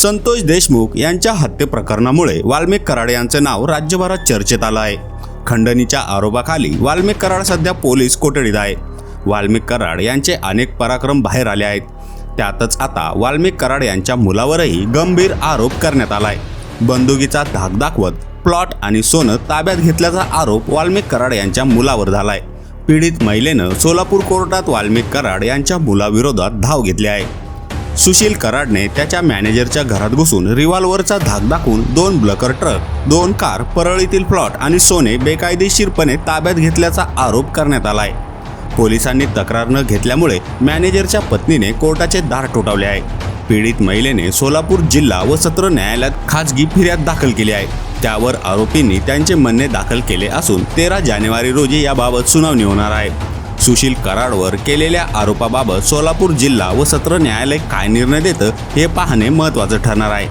संतोष देशमुख यांच्या हत्ये प्रकरणामुळे वाल्मिक कराड यांचं नाव राज्यभरात चर्चेत आलं आहे. खंडणीच्या आरोपाखाली वाल्मिक कराड सध्या पोलीस कोठडीत आहे. वाल्मिक कराड यांचे अनेक पराक्रम बाहेर आले आहेत. त्यातच आता वाल्मिक कराड यांच्या मुलावरही गंभीर आरोप करण्यात आलाय. बंदुकीचा धाक दाखवत प्लॉट आणि सोनं ताब्यात घेतल्याचा आरोप वाल्मिक कराड यांच्या मुलावर झालाय. पीडित महिलेनं सोलापूर कोर्टात वाल्मिक कराड यांच्या मुलाविरोधात धाव घेतली आहे. सुशील कराडने त्याच्या मॅनेजरच्या घरात घुसून रिव्हॉल्व्हरचा धाक दाखवून दोन ब्लकर ट्रक दोन कार परळीतील प्लॉट आणि सोने बेकायदेशीरपणे ताब्यात घेतल्याचा आरोप करण्यात आलाय. पोलिसांनी तक्रार न घेतल्यामुळे मॅनेजरच्या पत्नीने कोर्टाचे दार ठोठावले आहे. पीडित महिलेने सोलापूर जिल्हा व सत्र न्यायालयात खाजगी फिर्याद दाखल केली आहे. त्यावर आरोपींनी त्यांचे म्हणणे दाखल केले असून तेरा जानेवारी रोजी याबाबत सुनावणी होणार आहे. सुशील कराडवर केलेल्या आरोपाबाबत सोलापूर जिल्हा व सत्र न्यायालय काय निर्णय देतं हे पाहणे महत्त्वाचं ठरणार आहे.